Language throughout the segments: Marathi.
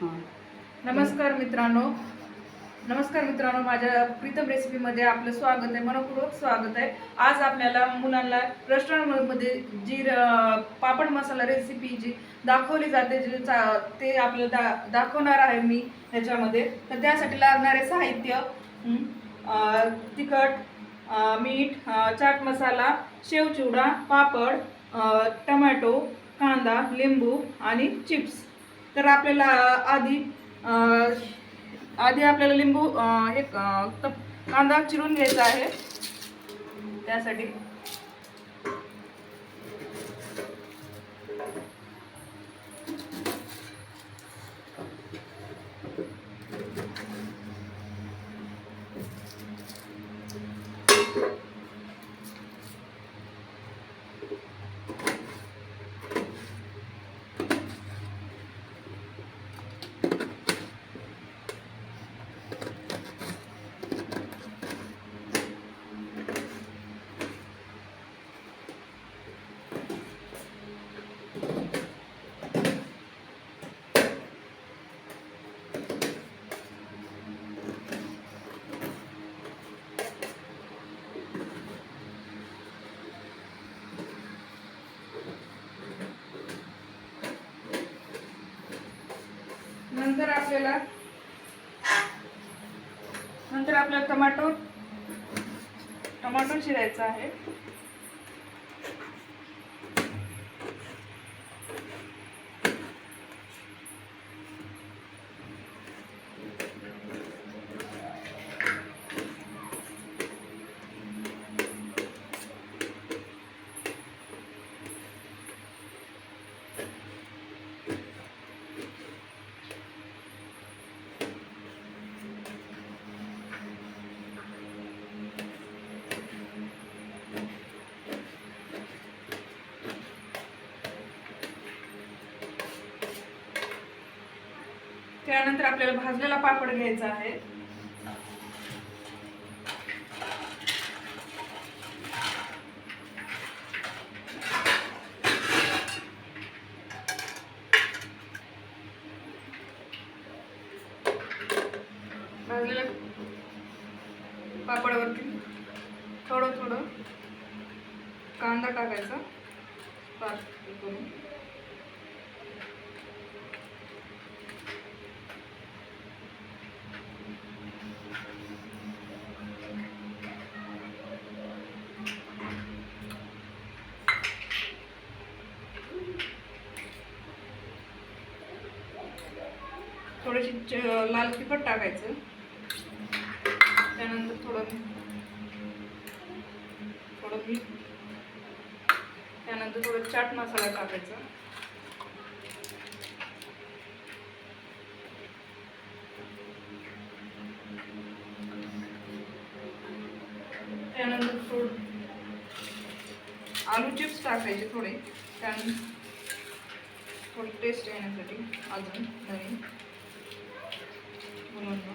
हां. नमस्कार मित्रांनो. नमस्कार मित्रांनो माझ्या प्रीतम रेसिपीमध्ये आपलं स्वागत आहे मनपूर्वक स्वागत आहे. आज आपल्याला मुलांना रेस्टॉरंटमध्ये जी पापड मसाला रेसिपी जी दाखवली जाते जी चा- ते आपल्याला दा दाखवणार आहे मी ह्याच्यामध्ये. तर त्यासाठी लागणारे साहित्य तिखट मीठ चाट मसाला शेवचिवडा पापड टमॅटो कांदा लिंबू आणि चिप्स. तर आपल्याला आधी आधी आपल्याला लिंबू हे कांदा चिरून घ्यायचा आहे. त्यासाठी. नंतर आपल्याला. नंतर आपल्याला टमाटो टमाटो चिरायचा आहे. त्यानंतर आपल्याला भाजलेला पापड घ्यायचा आहे. भाजलेल्या पापडावरती थोडं थोडं कांदा टाकायचा. बारीक करून. थोडीशी च- लाल तिखट टाकायचं. त्यानंतर थोडं थोडं मीठ. त्यानंतर थोडं चाट मसाला टाकायचा. त्यानंतर थोडं आलू चिप्स टाकायचे थोडे. त्यानंतर थोडी टेस्ट येण्यासाठी अजून नवीन मुलांना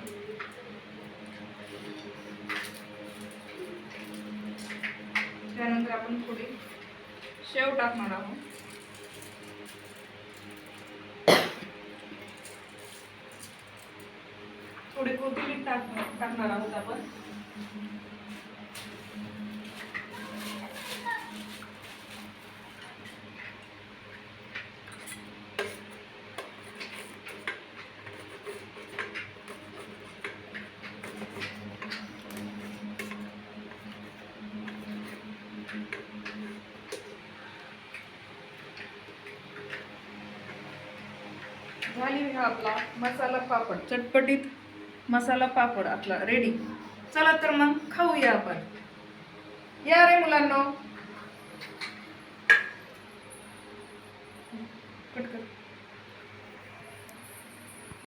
त्यानंतर आपण थोडी शेव टाकणार आहोत. थोडी कोथिंबीर टाक टाकणार आहोत आपण. झाली हा आपला मसाला पापड चटपटीत मसाला पापड आपला रेडी चला तर मग खाऊया आपण. या रे मुलांनो. कट